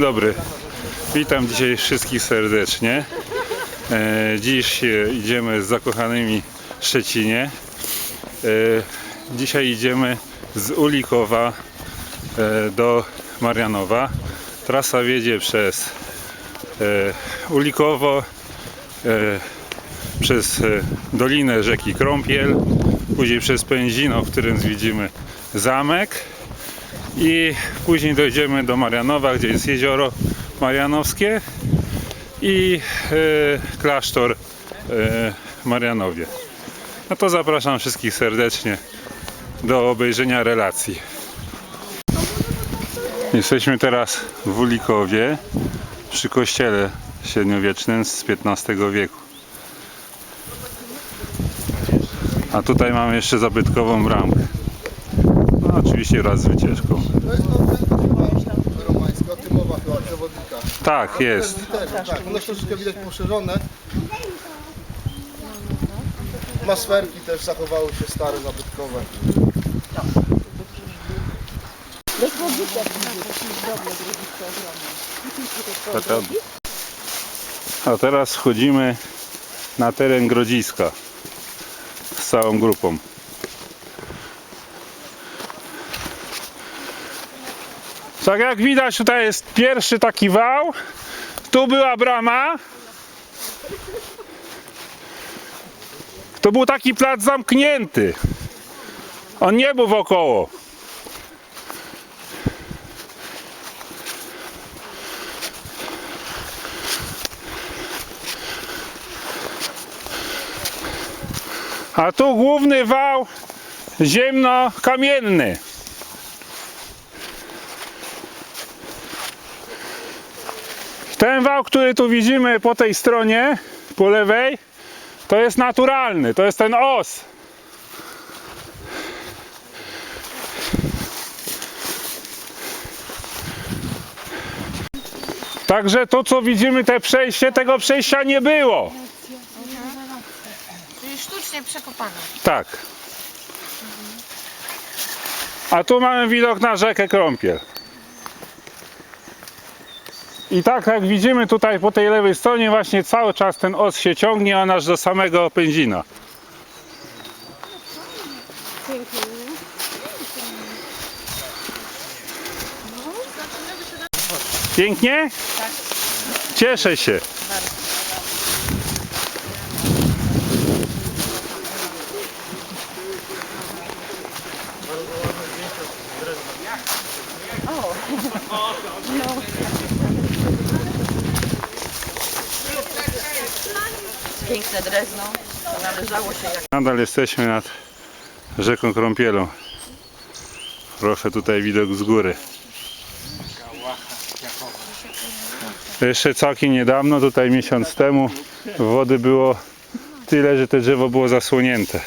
Dzień dobry. Witam dzisiaj wszystkich serdecznie. E, dziś idziemy z zakochanymi w Szczecinie. E, dzisiaj idziemy z Ulikowa e, do Marianowa. Trasa wiedzie przez Ulikowo, przez dolinę rzeki Krąpiel, później przez Pędzino, w którym zwiedzimy zamek i później dojdziemy do Marianowa, gdzie jest jezioro Marianowskie i e, klasztor e, Marianowie. No to zapraszam wszystkich serdecznie do obejrzenia relacji. Jesteśmy teraz w Ulikowie przy kościele średniowiecznym z XV wieku. A tutaj mamy jeszcze zabytkową bramkę. No, oczywiście wraz z wycieczką. To jest to romańska, tymowa chyba przewodnika. Tak, jest. Tak, tak. Ono troszeczkę widać poszerzone. Masferki też zachowały się stare, zabytkowe. A teraz wchodzimy na teren Grodziska z całą grupą. Tak jak widać tutaj jest pierwszy taki wał. Tu była brama. To był taki plac zamknięty. On nie był wokoło. A tu główny wał ziemno-kamienny. Ten wał, który tu widzimy po tej stronie, po lewej, to jest naturalny, to jest ten os. Także to co widzimy, te przejście, tego przejścia nie było. Czyli sztucznie przekopane. Tak. A tu mamy widok na rzekę Krąpiel. I tak jak widzimy tutaj po tej lewej stronie właśnie cały czas ten os się ciągnie, a aż do samego pędzina. Pięknie? Cieszę się. Piękne drewno. To należało się jak Nadal jesteśmy nad rzeką Krąpielą. Proszę tutaj widok z góry. Jeszcze całkiem niedawno, tutaj miesiąc temu, wody było tyle, że to drzewo było zasłonięte.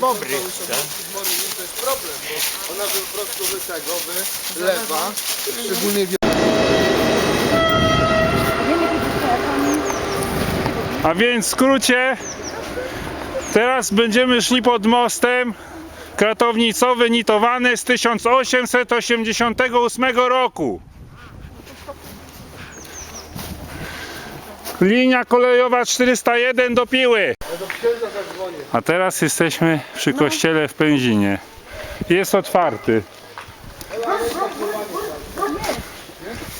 Dobry. To jest problem, bo ona po prostu wy tego, wylewa, szczególnie A więc w skrócie, teraz będziemy szli pod mostem kratownicowy nitowany z 1888 roku. Linia kolejowa 401 do Piły. A teraz jesteśmy przy kościele w Pędzinie. Jest otwarty.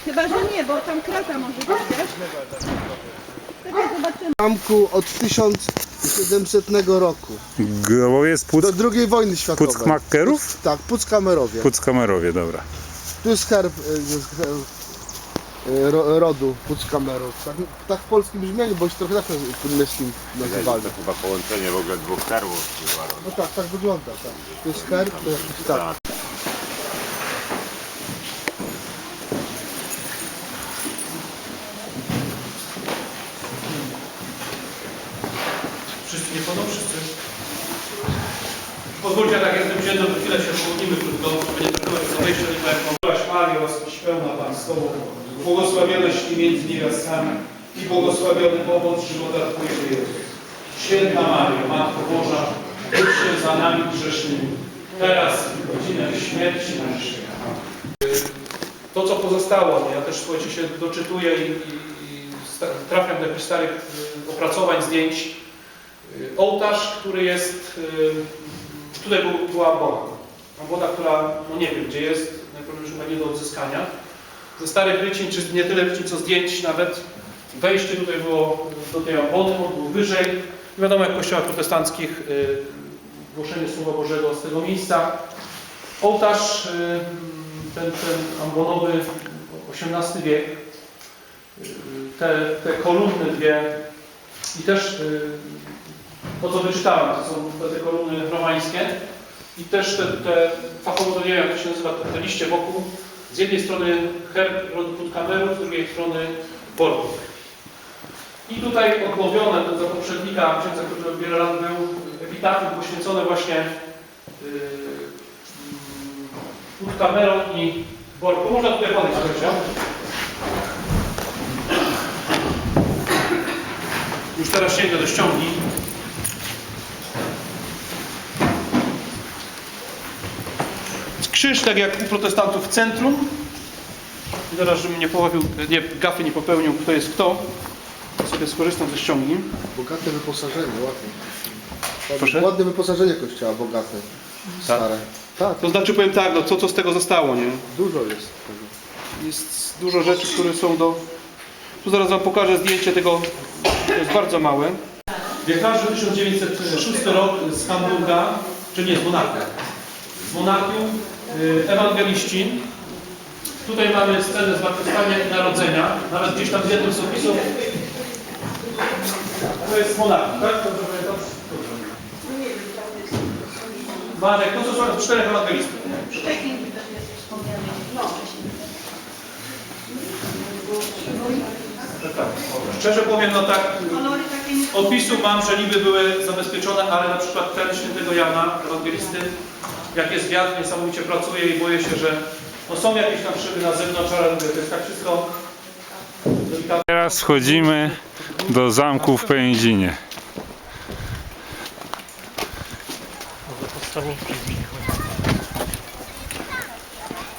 Chyba, że nie, bo tam krata może być, wiesz? Zamku od 1700 roku. Bo jest Puck, Do II wojny światowej. Puckmakkerów? Tak, Puckamerowie. Puckamerowie, dobra. Tu jest herb y, z- y, ro, rodu Puckamerów. Tak, tak w polskim brzmieniu, bo się trochę tak podmyślim nazywali. To chyba połączenie w ogóle dwóch karłów. chyba. No tak, tak wygląda. Tak. To jest herb, to jakiś tak. Wszyscy nie chodzą? Wszyscy? Pozwólcie, tak jestem księdzem, to chwilę się pomodlimy krótko, będzie trochę obejście tylko jak Byłaś Mario, łaski pełna Pan z Tobą, błogosławionaś Ty między niewiastami i błogosławiony owoc żywota Twojego Jezus. Święta Mario, Matko Boża, módl się za nami grzesznymi, Teraz godzinę śmierci naszej. To, co pozostało, ja też słuchajcie, się doczytuję i, i, trafiam do jakichś starych y, opracowań, zdjęć. Y, Ołtarz, który jest, tutaj był, była ambona. Ambona, która, no nie wiem gdzie jest, najprawdopodobniej chyba nie do odzyskania. Ze starych rycin, czy nie tyle rycin, co zdjęć nawet, wejście tutaj było do tej ambony, on był wyżej. Wiadomo, jak w kościołach protestanckich y, głoszenie Słowa Bożego z tego miejsca. Ołtarz, y, ten, ten ambonowy, XVIII wiek, y, te, te kolumny dwie i też to, co wyczytałem, to są te, kolumny romańskie i też te, te fachowo to nie wiem, jak to się nazywa, te, liście wokół. Z jednej strony herb rodu Putkamerów, z drugiej strony Borków. I tutaj odnowione to za poprzednika księdza, który wiele lat był epitafy poświęcone właśnie yy, kamerą i Borku. Można tutaj podejść, słuchajcie. Już teraz sięgę do ściągi. Krzyż, tak jak u protestantów w centrum. I Teraz, żebym nie połowił, nie, gafy nie popełnił, kto jest kto, to sobie skorzystam ze ściągi. Bogate wyposażenie, ładne. Proszę? Ładne wyposażenie kościoła, bogate. Stare. Tak, To znaczy powiem tak, no co, co z tego zostało, nie? dużo jest tego. Jest dużo rzeczy, które są do... Tu zaraz Wam pokażę zdjęcie tego, to jest bardzo małe. Wiekarze 1906 rok z Hamburga, czy nie, z Monachium. Z Monachium, ewangeliści. Tutaj mamy scenę zmartwychwstania i narodzenia. Nawet gdzieś tam z jednym z opisów. To jest Monachium, tak? Dobrze pamiętam? Marek, to są czterech ewangelistów. Tak, tak. Szczerze powiem, no tak, opisu mam, że niby były zabezpieczone, ale na przykład ten świętego Jana, ewangelisty, jak jest wiatr, niesamowicie pracuje i boję się, że no są jakieś tam szyby na zewnątrz, ale mówię, to jest tak wszystko delikatne. Teraz wchodzimy do zamku w Pędzinie.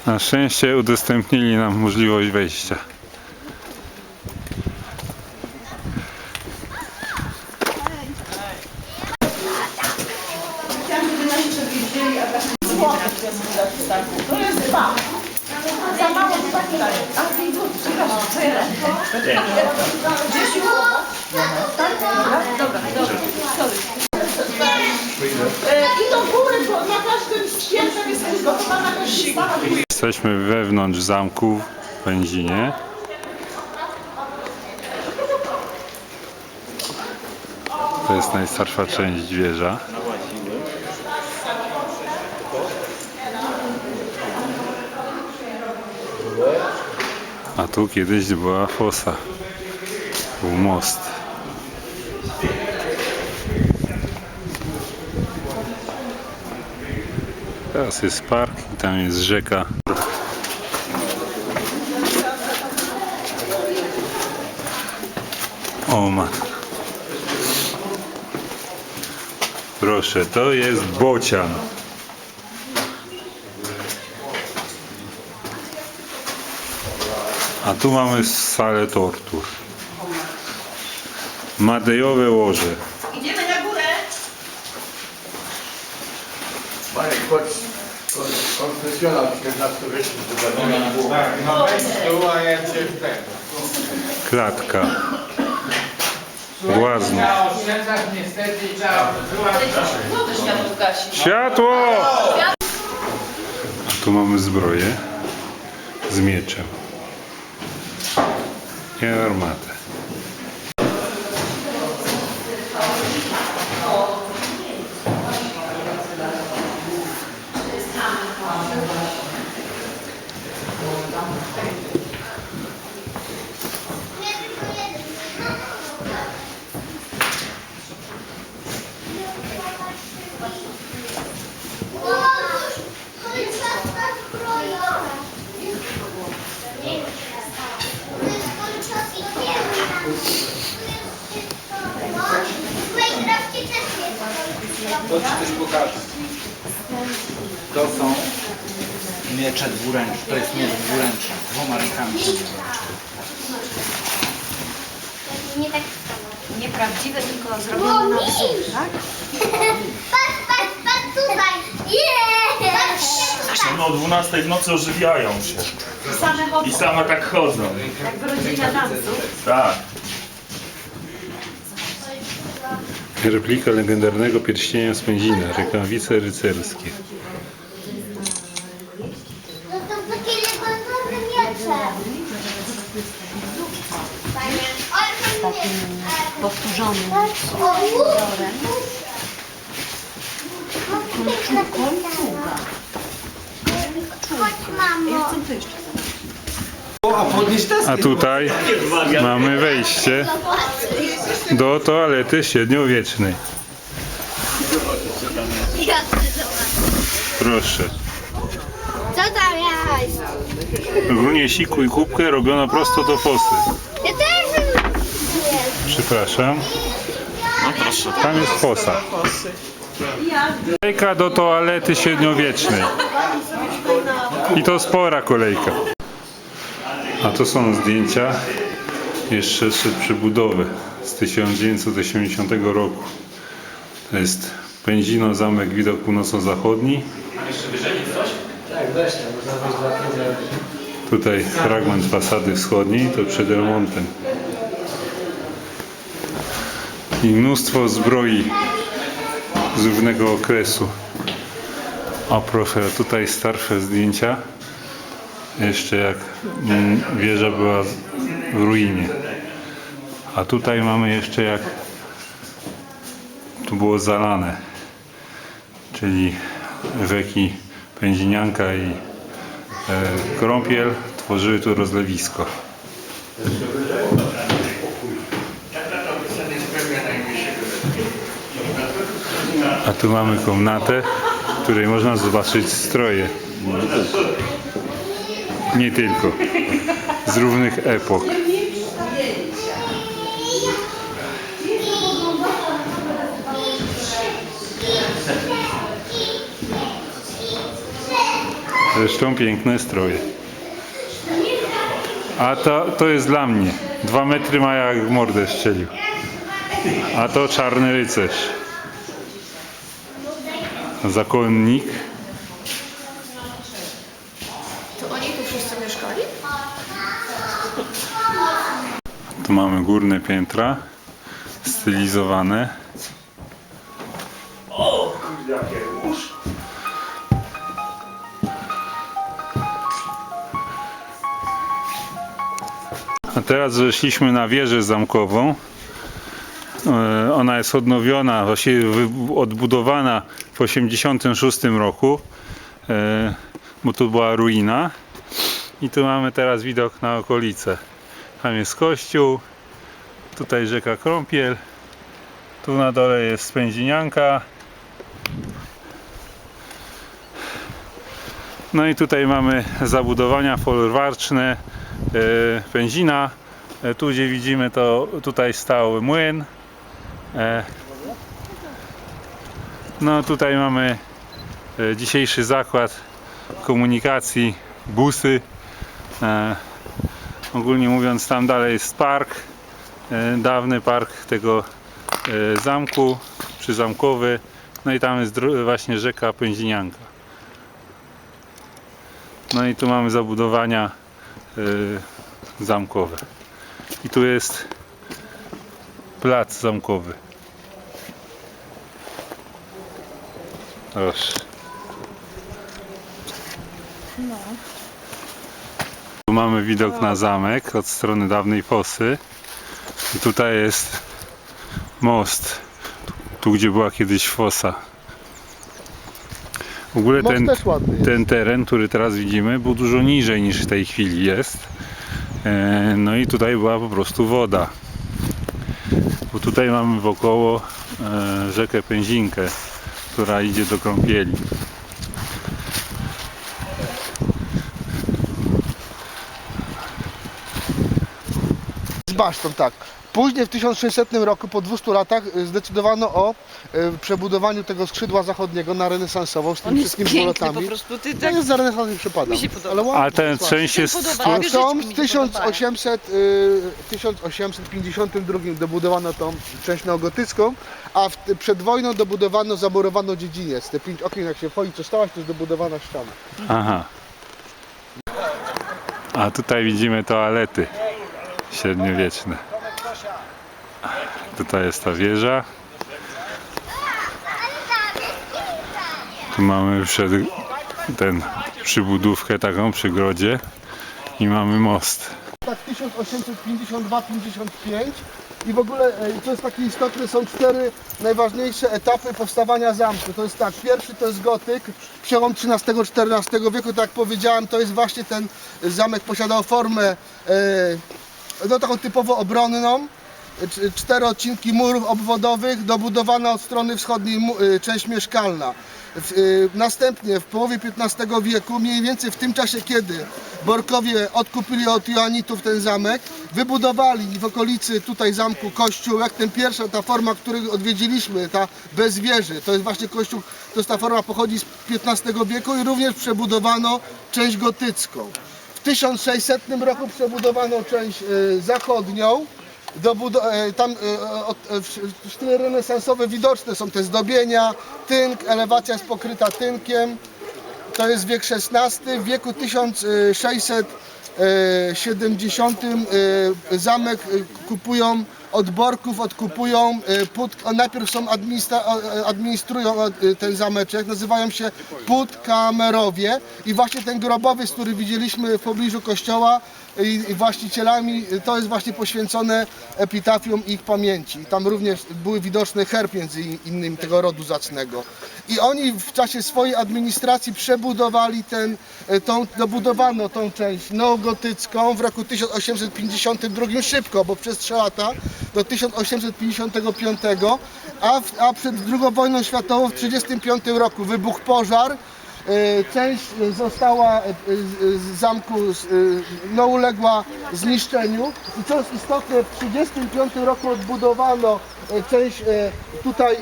Na szczęście udostępnili nam możliwość wejścia. I do góry, bo na każdym. Jesteśmy wewnątrz zamku w Pędzinie. To jest najstarsza część wieża. A tu kiedyś była fosa. Był most. Teraz jest park i tam jest rzeka. O ma. Proszę, to jest bocian. A tu mamy salę tortur. Madejowe łoże. Idziemy na górę. Marek, chodź. Konfesjonal. Tak, O, była jak się w ten. Klatka. Błazno. Na oszczędzach niestety trzeba była... Co to światło gasi? Światło! A tu mamy zbroję z mieczem i To Ci coś pokażę. To są miecze dwuręczne. To jest miecz dwuręczny. Dwoma rękami się nie tak Nieprawdziwe, tylko zrobione na wzór, tak? Patrz, patrz, patrz tutaj! Yeah! No o 12 w nocy ożywiają się. Same chodzą, I same tak chodzą. jak w rodzinie tanców. Tak. Replika legendarnego pierścienia z pędzina, rękawice rycerskie. No to takie legendarne miecze. Panie, oj, to nie. Powtórzony. O, Kolczuga. Chodź, mamo. A tutaj mamy wejście do toalety średniowiecznej. Ja chcę zobaczyć. Proszę. Co tam jest? Ogólnie siku i kubkę robiono prosto do fosy. Ja też. Przepraszam. Tam jest fosa. Kolejka do toalety średniowiecznej. I to spora kolejka. A to są zdjęcia jeszcze sprzed przebudowy z 1980 roku. To jest Pędzino, zamek, widok północno-zachodni. Tutaj fragment fasady wschodniej, to przed remontem. I mnóstwo zbroi z różnego okresu. O proszę, tutaj starsze zdjęcia. Jeszcze jak mm, wieża była w ruinie. A tutaj mamy jeszcze jak tu było zalane. Czyli rzeki Pędzinianka i e, Krąpiel tworzyły tu rozlewisko. A tu mamy komnatę, w której można zobaczyć stroje. Nie tylko. Z różnych epok. Zresztą piękne stroje. A to, to jest dla mnie. Dwa metry ma jak mordę strzelił. A to czarny rycerz. Zakonnik. To oni tu wszyscy mieszkali? Tu mamy górne piętra. Stylizowane. A teraz zeszliśmy na wieżę zamkową. E, Ona jest odnowiona, właściwie odbudowana w 1986 roku, e, bo tu była ruina. I tu mamy teraz widok na okolice. Tam jest kościół, tutaj rzeka Krąpiel, tu na dole jest Spędzinianka. No i tutaj mamy zabudowania folwarczne e, Pędzina. E, tu gdzie widzimy to tutaj stał młyn. E, no tutaj mamy e, dzisiejszy zakład komunikacji, busy. Ogólnie mówiąc tam dalej jest park, dawny park tego zamku, przyzamkowy. No i tam jest właśnie rzeka Pędzinianka. No i tu mamy zabudowania zamkowe. I tu jest plac zamkowy. Proszę. Tu mamy widok na zamek od strony dawnej fosy. I tutaj jest most. Tu gdzie była kiedyś fosa. W ogóle Most ten, też ładny jest. ten teren, który teraz widzimy, był dużo niżej niż w tej chwili jest. E, No i tutaj była po prostu woda. Bo tutaj mamy wokoło e, rzekę Pędzinkę, która idzie do Krąpieli. Z basztą, tak. Później w 1600 roku, po 200 latach, y, zdecydowano o y, przebudowaniu tego skrzydła zachodniego na renesansową z tymi wszystkimi piękny po prostu. Ty tak jest za renesans przypada. Mi się podoba. Ale ładnie, A ten część jest... podoba. Tą w mi się podobają. 1800, y, 1852 dobudowano tą część neogotycką, a w, przed wojną dobudowano, zamurowano dziedziniec. Te pięć okien, jak się wchodzi, co stałaś, to jest dobudowana ściana. Aha. A tutaj widzimy toalety średniowieczne. Tutaj jest ta wieża. Tu mamy przed ten przybudówkę taką przy grodzie i mamy most. Tak 1852-55 i w ogóle e, to jest takie istotne, są cztery najważniejsze etapy powstawania zamku. To jest tak, pierwszy to jest gotyk, przełom XIII-XIV wieku, tak jak powiedziałem, to jest właśnie ten zamek posiadał formę e, no taką typowo obronną. Cz- Cztery odcinki murów obwodowych, dobudowana od strony wschodniej e, część mieszkalna. E, następnie w połowie XV wieku, mniej więcej w tym czasie, kiedy Borkowie odkupili od Joanitów ten zamek, wybudowali w okolicy tutaj zamku kościółek. Ten pierwsza, ta forma, którą odwiedziliśmy, ta bez wieży, to jest właśnie kościół, to jest ta forma pochodzi z XV wieku i również przebudowano część gotycką. W 1600 roku przebudowano część e, zachodnią. E, tam e, e, w stylu renesansowe widoczne są te zdobienia, tynk, elewacja jest pokryta tynkiem. To jest wiek XVI. W wieku 1670 e, zamek kupują od Borków, odkupują put, najpierw są administrują ten zameczek, nazywają się Putkamerowie i właśnie ten grobowiec, który widzieliśmy w pobliżu kościoła i właścicielami, to jest właśnie poświęcone epitafium ich pamięci. Tam również były widoczne herb między in- innymi tego rodu zacnego. I oni w czasie swojej administracji przebudowali ten, e, tą, dobudowano tą część neogotycką w roku 1852 szybko, bo przez 3 lata do 1855, a, w, a przed II wojną światową w 1935 roku wybuchł pożar. E, Część e, została e, z- z zamku e, no, uległa zniszczeniu i co jest istotne, w 1935 roku odbudowano e, część e, tutaj e,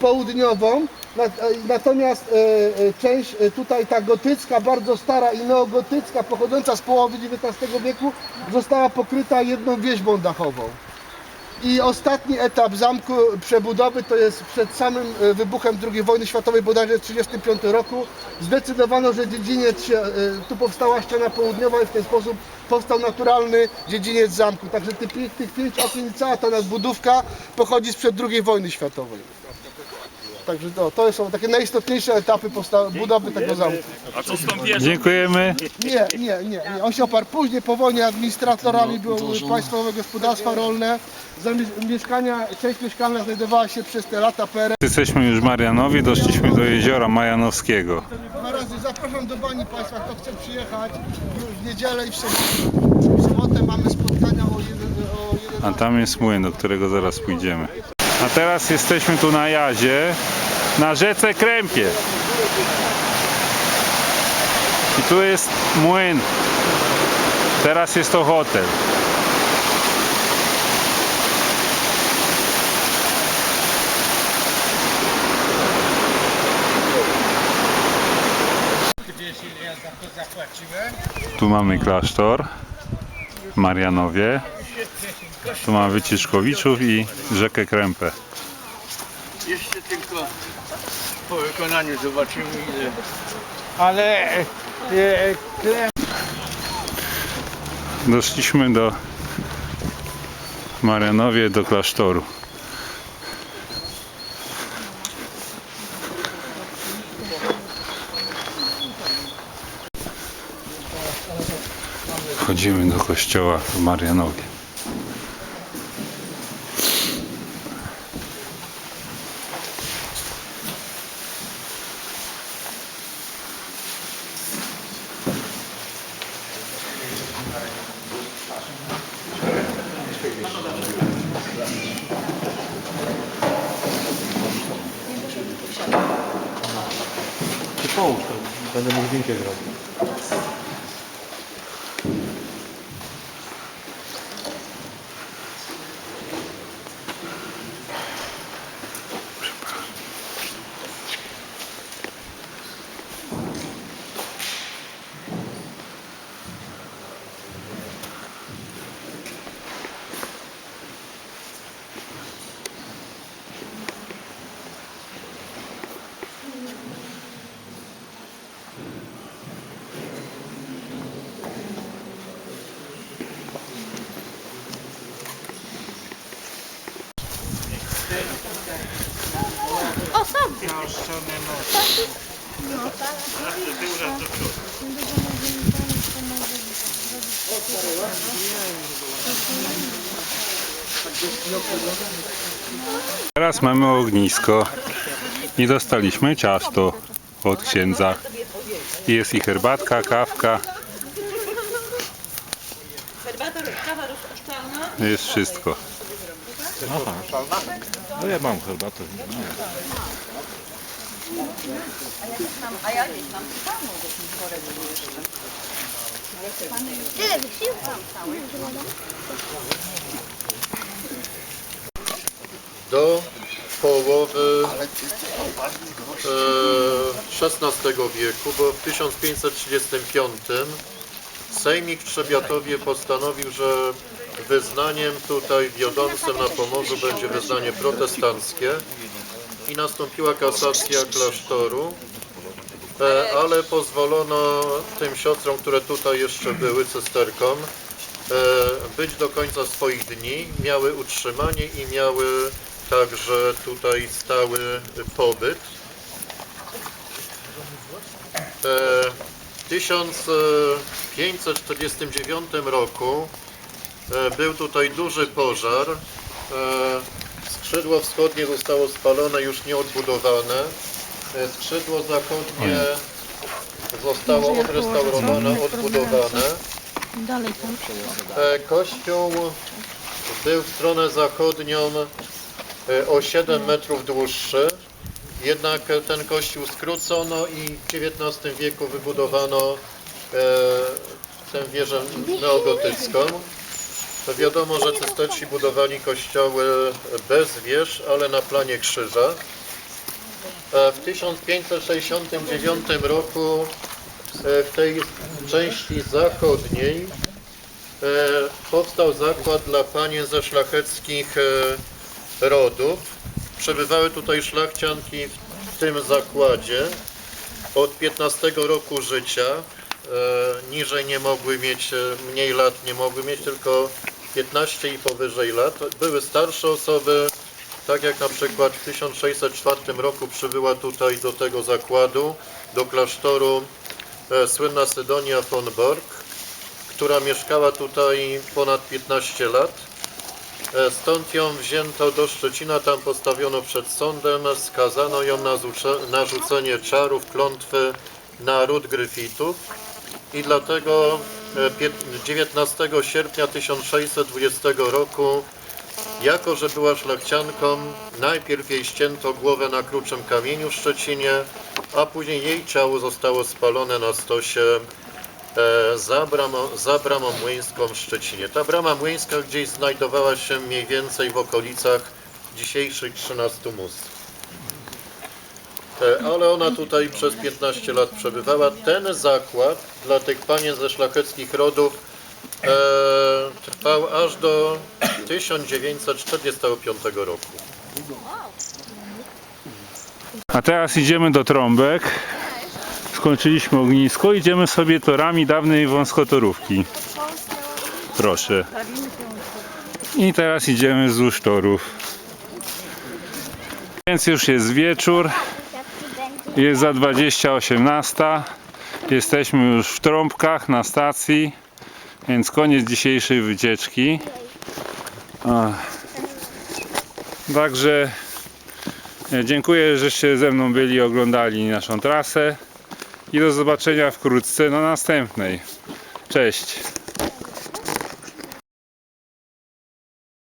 południową, na- e, natomiast e, e, część e, tutaj ta gotycka, bardzo stara i neogotycka, pochodząca z połowy XIX wieku, została pokryta jedną wieźbą dachową. I ostatni etap zamku przebudowy to jest przed samym e, wybuchem II wojny światowej, bodajże w 1935 roku. Zdecydowano, że dziedziniec e, tu powstała ściana południowa i w ten sposób powstał naturalny dziedziniec zamku. Także tych, tych pięć okien cała ta nadbudówka pochodzi sprzed II wojny światowej. Także to, to są takie najistotniejsze etapy budowy tego zamku. A co z tą wieżą? Dziękujemy. Nie, nie, nie, nie. On się oparł później po wojnie administratorami były państwowe gospodarstwa rolne. Mieszkania, część mieszkalna znajdowała się przez te lata PRL. Jesteśmy już w Marianowie, doszliśmy do jeziora Majanowskiego. Dwa razy zapraszam do bani Państwa, kto chce przyjechać w niedzielę i w sobotę. W sobotę mamy spotkania o, jeden, o 11. A tam jest młyn, do którego zaraz pójdziemy. A teraz jesteśmy tu na jazie, na rzece Krępie. I tu jest młyn. Teraz jest to hotel. Tu mamy klasztor w Marianowie. Tu mamy Wyciszkowiczów i rzekę Krępę. Jeszcze tylko po wykonaniu zobaczymy ile. Ale e, Doszliśmy do Marianowie do klasztoru. Wchodzimy do kościoła w Marianowie. Teraz mamy ognisko i dostaliśmy ciasto od księdza. Jest i herbatka, kawka, jest wszystko. No ja mam herbatę. A ja gdzieś jeszcze. Tyle do połowy e, XVI wieku, bo w 1535 Sejmik w Trzebiatowie postanowił, że wyznaniem tutaj wiodącym na Pomorzu będzie wyznanie protestanckie i nastąpiła kasacja klasztoru, e, ale pozwolono tym siostrom, które tutaj jeszcze były, cysterkom, e, być do końca swoich dni, miały utrzymanie i miały także tutaj stały pobyt. E, W 1549 roku e, był tutaj duży pożar. Skrzydło wschodnie zostało spalone, już nieodbudowane. E, Skrzydło zachodnie zostało odrestaurowane, odbudowane. E, Kościół był w stronę zachodnią e, o 7 metrów dłuższy. Jednak ten kościół skrócono i w XIX wieku wybudowano tę wieżę neogotycką. To wiadomo, że cysterci budowali kościoły bez wież, ale na planie krzyża. W 1569 roku e, w tej części zachodniej e, powstał zakład dla panien ze szlacheckich e, rodów. Przebywały tutaj szlachcianki w tym zakładzie od 15 roku życia. Niżej nie mogły mieć, mniej lat nie mogły mieć, tylko 15 i powyżej lat. Były starsze osoby, tak jak na przykład w 1604 roku przybyła tutaj do tego zakładu, do klasztoru e, słynna Sydonia von Borg, która mieszkała tutaj ponad 15 lat. E, Stąd ją wzięto do Szczecina, tam postawiono przed sądem, skazano ją na narzucenie czarów, klątwy na ród Gryfitów i dlatego 19 sierpnia 1620 roku, jako że była szlachcianką, najpierw jej ścięto głowę na kruczym kamieniu w Szczecinie, a później jej ciało zostało spalone na stosie e, za bramą, za bramą młyńską w Szczecinie. Ta brama młyńska gdzieś znajdowała się mniej więcej w okolicach dzisiejszych 13 mus. Ale ona tutaj przez 15 lat przebywała. Ten zakład dla tych panien ze szlacheckich rodów e, trwał aż do 1945 roku. A teraz idziemy do trąbek. Skończyliśmy ognisko, idziemy sobie torami dawnej wąskotorówki. Proszę. I teraz idziemy wzdłuż torów. Więc już jest wieczór. Jest za 20.18. Jesteśmy już w trąbkach na stacji. Więc koniec dzisiejszej wycieczki. Także e, dziękuję, żeście ze mną byli, oglądali naszą trasę i do zobaczenia wkrótce na następnej. Cześć!